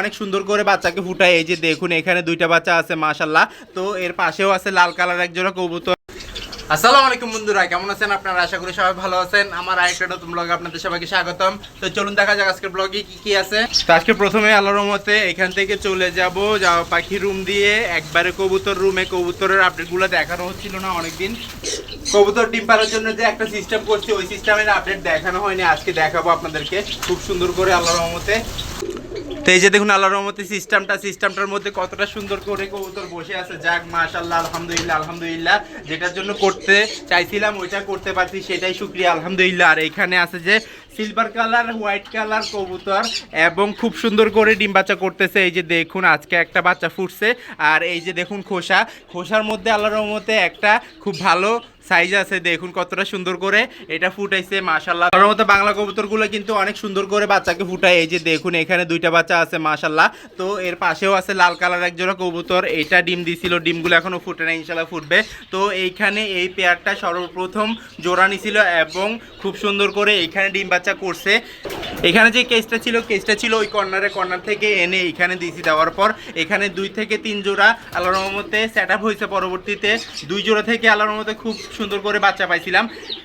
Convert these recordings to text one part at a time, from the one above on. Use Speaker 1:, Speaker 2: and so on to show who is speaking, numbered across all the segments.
Speaker 1: অনেক সুন্দর করে বাচ্চাকে ফুটায়। এই যে দেখুন, এখানে দুইটা বাচ্চা আছে মাশাল্লাহ তো এর পাশেও আছে লাল কালার একজোড়া কবুতর। আসসালামু আলাইকুম বন্ধুরা, কেমন আছেন আপনারা? আশা করি সবাই ভালো আছেন। আমার আরেকটা নতুন ব্লগে আপনাদের সবাইকে স্বাগতম। তো চলুন দেখা যাক আজকের ব্লগে কি কি আছে। আজকে প্রথমে আল্লাহর রহমতে এখান থেকে চলে যাব, যাওয়া পাখি রুম দিয়ে। একবারে কবুতর রুমে কবুতরের আপডেটগুলো দেখানো হচ্ছিল না অনেকদিন। কবুতর ডিম পাড়ার জন্য যে একটা সিস্টেম করছি, ওই সিস্টেমের আপডেট দেখানো হয়নি। আজকে দেখাবো আপনাদেরকে খুব সুন্দর করে আল্লাহর রহমতে। তো এই যে দেখুন আল্লাহর রহমতে সিস্টেমটা, সিস্টেমটার মধ্যে কতটা সুন্দর করে কবুতর বসে আছে। যাক মাশাল্লাহ আলহামদুলিল্লাহ আলহামদুলিল্লাহ। যেটার জন্য করতে চাইছিলাম, ওইটা করতে পারছি, সেটাই শুক্রিয়া, আলহামদুলিল্লাহ। আর এখানে আছে যে সিলভার কালার হোয়াইট কালার কবুতর এবং খুব সুন্দর করে ডিম বাচ্চা করতেছে। এই যে দেখুন, আজকে একটা বাচ্চা ফুটছে। আর এই যে দেখুন খোসা, খোসার মধ্যে আল্লাহর রহমতে একটা খুব ভালো সাইজ আছে, দেখুন কতটা সুন্দর করে এটা ফুটাইছে মাশাল্লাহ আল্লাহর মতো বাংলা কবুতরগুলো কিন্তু অনেক সুন্দর করে বাচ্চাকে ফুটায়। এই যে দেখুন, এখানে দুইটা বাচ্চা আছে মাশাল্লাহ তো এর পাশেও আছে লাল কালার এক জোড়া কবুতর। এটা ডিম দিছিল, ডিমগুলো এখনও ফুটে না ইনশাল্লাহ ফুটবে। তো এইখানে এই পেয়ারটা সর্বপ্রথম জোড়া নিছিল এবং খুব সুন্দর করে এইখানে ডিম বাচ্চা করছে। এখানে যে কেসটা ছিল কেসটা ছিল ওই কর্নারে কর্নার থেকে এনে এখানে দিয়েছি দেওয়ার পর এখানে দুই থেকে তিন জোড়া আল্লাহর রহমতে সেট আপ হয়েছে পরবর্তীতে। দুই জোড়া থেকে আল্লাহর রহমতে খুব সুন্দর করে বাচ্চা পাইছিলাম।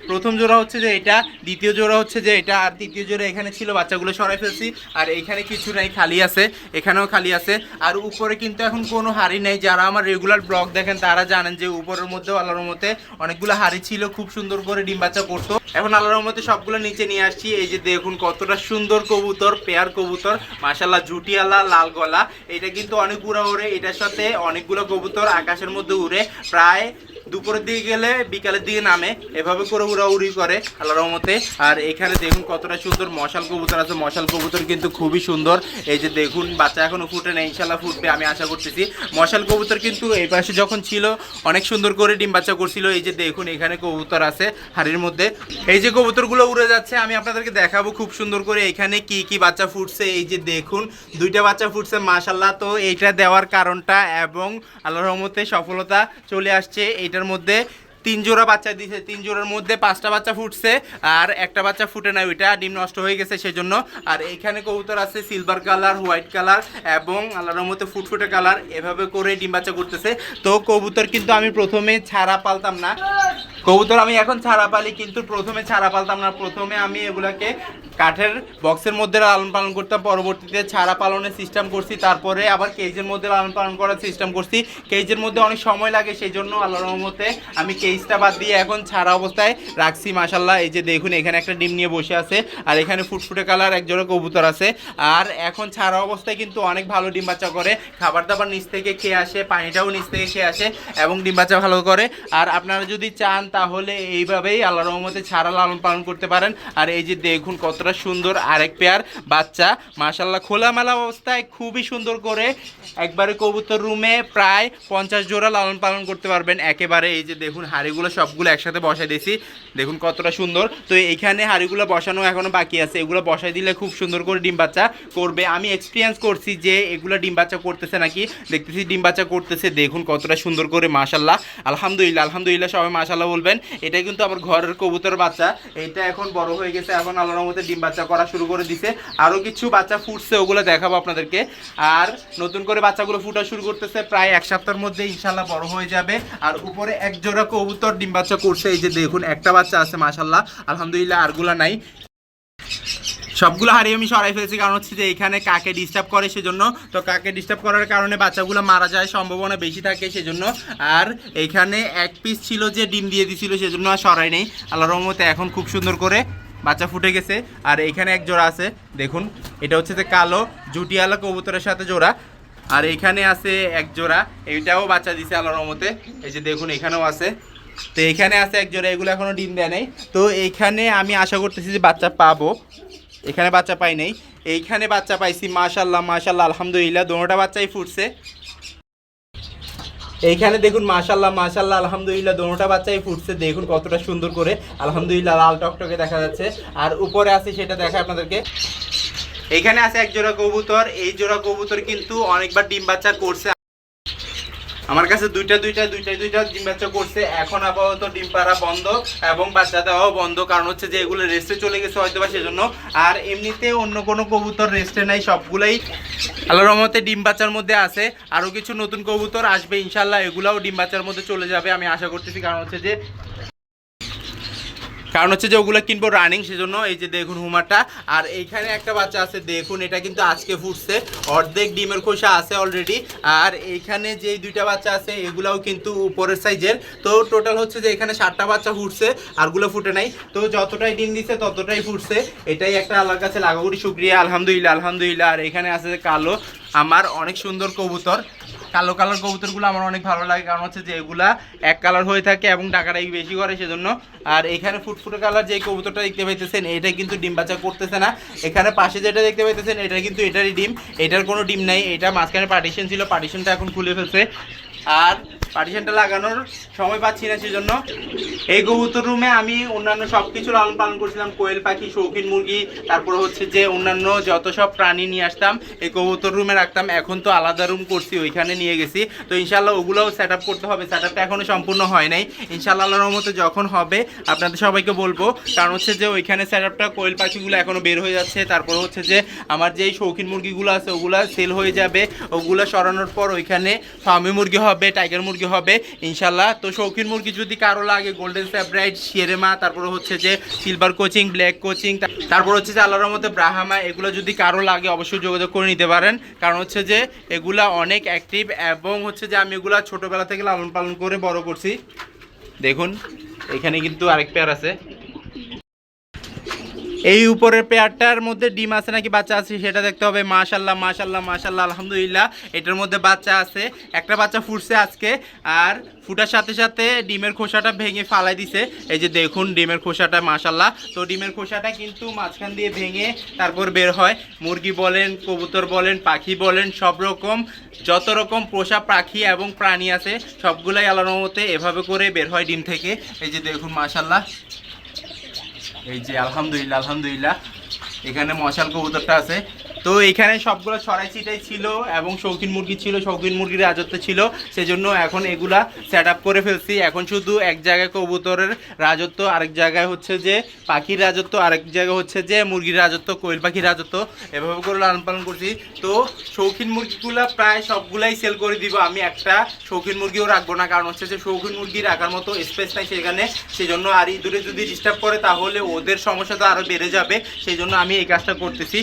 Speaker 1: প্রথম জোড়া হচ্ছে যে এটা, দ্বিতীয় জোড়া হচ্ছে যে এটা, আর তৃতীয় জোড়া এখানে ছিল বাচ্চাগুলো সরাই ফেলছি, আর এইখানে কিছু নাই, খালি আছে, এখানেও খালি আছে, আর উপরে কিন্তু এখন কোনো হাড়ি নেই, যারা আমার রেগুলার ব্লগ দেখেন তারা জানেন যে উপরের মধ্যেও আল্লাহর মতে অনেকগুলো হাড়ি ছিল, খুব সুন্দর করে ডিম বাচ্চা করতো। এখন আল্লাহর মতে সবগুলো নিচে নিয়ে আসছি, এই যে দেখুন কতটা সুন্দর কবুতর পেয়ার কবুতর মাশাল্লাহ জুটিয়ালা লাল গলা, এটা কিন্তু অনেক উড়া ওড়ে এটার সাথে অনেকগুলো কবুতর আকাশের মধ্যে উড়ে, প্রায় দুপুরের দিকে গেলে বিকালের দিকে নামে। এভাবে করে উড়াউড়ি করে আল্লাহ রহমতে। আর এখানে দেখুন কতটা সুন্দর মশাল কবুতর আছে। মশাল কবুতর কিন্তু খুবই সুন্দর। এই যে দেখুন, বাচ্চা এখনও ফুটে নেই ইনশাল্লাহ ফুটবে, আমি আশা করতেছি। মশাল কবুতর কিন্তু এই পাশে যখন ছিল, অনেক সুন্দর করে ডিম বাচ্চা করছিল। এই যে দেখুন, এখানে কবুতর আছে হাড়ির মধ্যে। এই যে কবুতরগুলো উড়ে যাচ্ছে, আমি আপনাদেরকে দেখাবো খুব সুন্দর করে এখানে কি কি বাচ্চা ফুটছে। এই যে দেখুন, দুইটা বাচ্চা ফুটছে মাশাল্লাহ তো এইটা দেওয়ার কারণটা এবং আল্লাহ রহমতে সফলতা চলে আসছে। এইটার মধ্যে তিন জোড়া বাচ্চা দিছে, তিন জোড়ার মধ্যে পাঁচটা বাচ্চা ফুটছে, আর একটা বাচ্চা ফুটে নাই, ওইটা ডিম নষ্ট হয়ে গেছে সেজন্য। আর এইখানে কবুতর আছে সিলভার কালার হোয়াইট কালার এবং আল্লাহর মতো ফুটফুটে কালার এভাবে করে ডিম বাচ্চা করতেছে। তো কবুতর কিন্তু আমি প্রথমে ছাড়া পালতাম না। কবুতর আমি এখন ছাড়া পালি, কিন্তু প্রথমে ছাড়া পালতাম না। প্রথমে আমি এগুলাকে কাঠের বক্সের মধ্যে লালন পালন করতাম, পরবর্তীতে ছাড়া পালনের সিস্টেম করছি, তারপরে আবার কেজের মধ্যে লালন পালন করার সিস্টেম করছি। কেজের মধ্যে অনেক সময় লাগে সেই জন্য আল্লাহ রহমতে আমি কেজটা বাদ দিয়ে এখন ছাড়া অবস্থায় রাখছি মাসাল্লাহ এই যে দেখুন, এখানে একটা ডিম নিয়ে বসে আছে, আর এখানে ফুটফুটে কালার এক জোড়া কবুতর আছে। আর এখন ছাড়া অবস্থায় কিন্তু অনেক ভালো ডিম বাচ্চা করে। খাবার দাবার নিচ থেকে খেয়ে আসে, পানিটাও নিচ থেকে খেয়ে আসে, এবং ডিম বাচ্চা ভালো করে। আর আপনারা যদি চান তাহলে এইভাবেই আল্লাহ রহমতে ছাড়া লালন পালন করতে পারেন। আর এই যে দেখুন কতটা সুন্দর আরেক পেয়ার বাচ্চা। মাশাল্লাহ খোলামেলা অবস্থায় খুবই সুন্দর করে একবারে কবুতর রুমে প্রায় পঞ্চাশ জোড়া লালন পালন করতে পারবেন। একেবারে এই যে দেখুন, হাড়িগুলো সবগুলো একসাথে বসাই দিয়েছি। দেখুন কতটা সুন্দর। তো এইখানে হাড়িগুলো বসানো এখনও বাকি আছে। এগুলো বসাই দিলে খুব সুন্দর করে ডিম বাচ্চা করবে। আমি এক্সপিরিয়েন্স করছি যে এগুলো ডিম বাচ্চা করতেছে নাকি? দেখতেছি ডিম বাচ্চা করতেছে। দেখুন কতটা সুন্দর করে মাশাল্লাহ আলহামদুলিল্লাহ আলহামদুলিল্লাহ সবাই মাশাল্লাহ বলবেন এটা কিন্তু আমার ঘরের কবুতর বাচ্চা। এটা এখন বড় হয়ে গেছে, এখন আল্লাহর মধ্যে ডিম বাচ্চা করা শুরু করে দিছে। আরও কিছু বাচ্চা ফুটছে, ওগুলো দেখাবো আপনাদেরকে। আর নতুন করে বাচ্চাগুলো ফুটা শুরু করতেছে, প্রায় এক সপ্তাহের মধ্যে ইনশাল্লাহ বড় হয়ে যাবে। আর উপরে এক জোড়া কবুতর ডিম বাচ্চা করছে। এই যে দেখুন, একটা বাচ্চা আছে মাশাল্লাহ আলহামদুলিল্লাহ আরগুলা নাই। সবগুলো হারিয়ে আমি সরাই ফেলেছি, কারণ হচ্ছে যে এখানে কাকে ডিস্টার্ব করে সেজন্য। তো কাকে ডিস্টার্ব করার কারণে বাচ্চাগুলো মারা যায়, সম্ভাবনা বেশি থাকে সেজন্য। আর এইখানে এক পিস ছিল যে ডিম দিয়ে দিছিল, সেজন্য আর সরাই নেই। আল্লাহ রহমতে এখন খুব সুন্দর করে বাচ্চা ফুটে গেছে। আর এইখানে এক জোড়া আছে, দেখুন। এটা হচ্ছে যে কালো জুটিয়ালা কবুতরের সাথে জোড়া। আর এইখানে আছে এক জোড়া এইটাও বাচ্চা দিছে আল্লাহ রহমতে। এই যে দেখুন, এখানেও আছে। তো এখানে আছে এক জোড়া, এগুলো এখনও ডিম দেয় নাই। তো এইখানে আমি আশা করতেছি যে বাচ্চা পাবো। এখানে বাচ্চা পাই নাই। এইখানে বাচ্চা পাইছি মাশাল্লাহ মাশাল্লাহ আলহামদুলিল্লাহ দোনোটা বাচ্চাই ফুটছে। এইখানে দেখুন মাশাল্লাহ মাশাল্লাহ আলহামদুলিল্লাহ দোনোটা বাচ্চাই ফুটছে। দেখুন কতটা সুন্দর করে, আলহামদুলিল্লাহ, লাল টকটকে দেখা যাচ্ছে। আর উপরে আছে সেটা দেখা আপনাদেরকে। এইখানে আছে এক জোড়া কবুতর, এই জোড়া কবুতর কিন্তু অনেকবার ডিম বাচ্চা করছে। আমার কাছে দুইটা দুইটা দুইটা দুইটা ডিম বাচ্চা করছে। এখন আপাতত ডিম পাড়া বন্ধ এবং বাচ্চা দেওয়াও বন্ধ। কারণ হচ্ছে যে এগুলো রেস্টে চলে গেছে হয়তো বা সেজন্য। আর এমনিতে অন্য কোনো কবুতর রেস্টে নাই, সবগুলোই আল্লাহ রহমতে ডিম বাচ্চার মধ্যে আছে। আরও কিছু নতুন কবুতর আসবে ইনশাল্লাহ, এগুলাও ডিম বাচ্চার মধ্যে চলে যাবে আমি আশা করতেছি। কারণ হচ্ছে যে কারণ হচ্ছে যে ওগুলো কিনবো রানিং সেজন্য এই যে দেখুন হুমারটা। আর এইখানে একটা বাচ্চা আছে, দেখুন, এটা কিন্তু আজকে ফুটছে। অর্ধেক ডিমের খোসা আছে অলরেডি আর এইখানে যে দুইটা বাচ্চা আছে, এগুলাও কিন্তু উপরের সাইজের তো টোটাল হচ্ছে যে এখানে সাতটা বাচ্চা ফুটছে, আরগুলো ফুটে নাই। তো যতটাই ডিম দিছে, ততটাই ফুটছে। এটাই একটা আল্লাহর কাছে লাগাগুড়ি শুক্রিয়া। আলহামদুলিল্লাহ আলহামদুলিল্লাহ। আর এখানে আছে কালো, আমার অনেক সুন্দর কবুতর। কালো কালার কবুতরগুলো আমার অনেক ভালো লাগে, কারণ হচ্ছে যে এগুলা এক কালার হয়ে থাকে এবং টাকাটাই বেশি করে সেজন্য। আর এখানে ফুটফুটে কালার যে কবুতরটা দেখতে পাইতেছেন এটা কিন্তু ডিম বাচ্চা করতেছে না। এখানে পাশে যেটা দেখতে পাইতেছেন এটা কিন্তু এটারই ডিম। এটার কোনো ডিম নাই, এটা মাঝখানে পার্টিশন ছিল পার্টিশনটা এখন খুলে ফেলছে। আর পার্টিশনটা লাগানোর সময় পাচ্ছি না সেজন্য। এই কবুতর রুমে আমি অন্যান্য সব কিছু লালন পালন করছিলাম, কোয়েল পাখি, শৌখিন মুরগি, তারপর হচ্ছে যে অন্যান্য যত সব প্রাণী নিয়ে আসতাম, এই কবুতর রুমে রাখতাম। এখন তো আলাদা রুম করছি, ওইখানে নিয়ে গেছি। তো ইনশাল্লাহ ওগুলোও সেট আপ করতে হবে। সেট আপটা এখনও সম্পূর্ণ হয় নাই। ইনশাল্লাহ রহমতে যখন হবে, আপনাদের সবাইকে বলব, কারণ হচ্ছে যে ওইখানে সেট আপটা কোয়েল পাখিগুলো এখনও বের হয়ে যাচ্ছে। তারপর হচ্ছে যে আমার যেই শৌখিন মুরগিগুলো আছে, ওগুলো সেল হয়ে যাবে। ওগুলো সরানোর পর ওইখানে ফার্মি মুরগি হবে টাইগার মুরগি হবে, ইনশাল্লাহ। তো শৌখিন মুরগি যদি কারও লাগে গোল্ডেন স্যাপ্রাইট শিয়েরেমা তারপর হচ্ছে যে সিলভার কোচিং ব্ল্যাক কোচিং তারপর হচ্ছে যে আল্লাহর মধ্যে ব্রাহামা এগুলো যদি কারও লাগে, অবশ্যই যোগাযোগ করে নিতে পারেন। কারণ হচ্ছে যে এগুলা অনেক অ্যাক্টিভ এবং হচ্ছে যে আমি এগুলা ছোটোবেলা থেকে লালন পালন করে বড় করছি। দেখুন, এখানে কিন্তু আরেক পেয়ার আছে। এই উপরের পেয়ারটার মধ্যে ডিম আছে নাকি বাচ্চা আছে সেটা দেখতে হবে। মাশাল্লাহ মাশাল্লাহ মাশাল্লাহ আলহামদুলিল্লাহ। এটার মধ্যে বাচ্চা আছে। একটা বাচ্চা ফুটছে আজকে আর ফুটার সাথে সাথে ডিমের খোসাটা ভেঙে ফালাই দিছে। এই যে দেখুন ডিমের খোসাটা মাশাল্লাহ তো ডিমের খোসাটা কিন্তু মাঝখান দিয়ে ভেঙে তারপর বের হয়। মুরগি বলেন, কবুতর বলেন, পাখি বলেন, সব রকম, যত রকম পোষা পাখি এবং প্রাণী আছে, সবগুলাই মতে এভাবে করে বের হয় ডিম থেকে। এই যে দেখুন মাশাল্লাহ এই যে আলহামদুলিল্লাহ আলহামদুলিল্লাহ। এখানে মশাল কবুতরটা আছে। তো এখানে সবগুলো ছড়াই ছিটাই ছিল এবং শৌখিন মুরগি ছিল, শৌখিন মুরগির রাজত্ব ছিল। সেজন্য এখন এগুলা সেট করে ফেলছি। এখন শুধু এক জায়গায় কবুতরের রাজত্ব, আরেক জায়গায় হচ্ছে যে পাখির রাজত্ব, আরেক জায়গায় হচ্ছে যে মুরগির রাজত্ব, কোয়েল পাখির রাজত্ব। এভাবে করে লালন পালন করছি। তো শৌখিন মুরগিগুলা প্রায় সবগুলাই সেল করে দিব। আমি একটা শৌখিন মুরগিও রাখব না। কারণ হচ্ছে যে শৌখিন মুরগি রাখার মতো স্পেস নাই সেখানে। সেই জন্য আর ইঁদুরে যদি ডিস্টার্ব করে, তাহলে ওদের সমস্যা তো আরও বেড়ে যাবে। সেই জন্য আমি এই কাজটা করতেছি।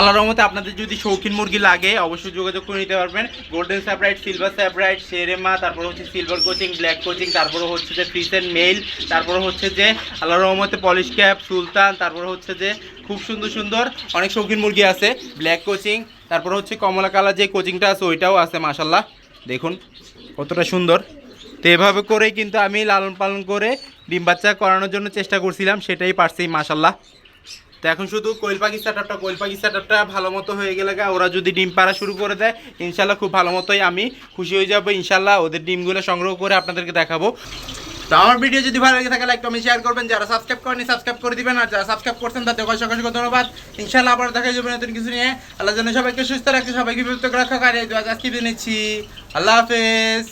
Speaker 1: তালার রহমতে আপনাদের যদি শৌখিন মুরগি লাগে, অবশ্যই যোগাযোগ করে নিতে পারবেন। গোল্ডেন স্যাপ্রাইট সিলভার স্যাপ্রাইট শেরেমা তারপর হচ্ছে সিলভার কোচিং ব্ল্যাক কোচিং তারপরে হচ্ছে যে ফ্রিসেন মেল তারপরে হচ্ছে যে আল্লাহ রহমতে পলিশ ক্যাপ সুলতান তারপরে হচ্ছে যে খুব সুন্দর সুন্দর অনেক শৌখিন মুরগি আছে। ব্ল্যাক কোচিং তারপর হচ্ছে কমলা কালার যে কোচিংটা আছে, ওইটাও আছে মাসাল্লাহ দেখুন কতটা সুন্দর। তো এভাবে করেই কিন্তু আমি লালন পালন করে ডিম বাচ্চা করানোর জন্য চেষ্টা করছিলাম, সেটাই পারছি মাসাল্লাহ তো এখন শুধু কোয়েল পাখি সেটআপটা কোয়েল পাখি সেটআপটা ভালো মতো হয়ে গেলে ওরা যদি ডিম পাড়া শুরু করে দেয়, ইনশাল্লাহ খুব ভালো মতোই আমি খুশি হয়ে যাব, ইনশাল্লাহ ওদের ডিমগুলো সংগ্রহ করে আপনাদেরকে দেখাবো। তো আমার ভিডিও যদি ভালো লাগে থাকে লাইক কমেন্ট শেয়ার করবেন। যারা সাবস্ক্রাইব করেনি সাবস্ক্রাইব করে দিবেন। আর যারা সাবস্ক্রাইব করছেন, তাদের অসংখ্য অসংখ্য ধন্যবাদ। ইনশাল্লাহ আবার দেখা যাবে নতুন কিছু নিয়ে। আল্লাহ যেন সবাইকে সুস্থ রাখছে সবাইকে বিরক্ত রাখা। কারে আজকে দিনেছি আল্লাহ হাফেজ।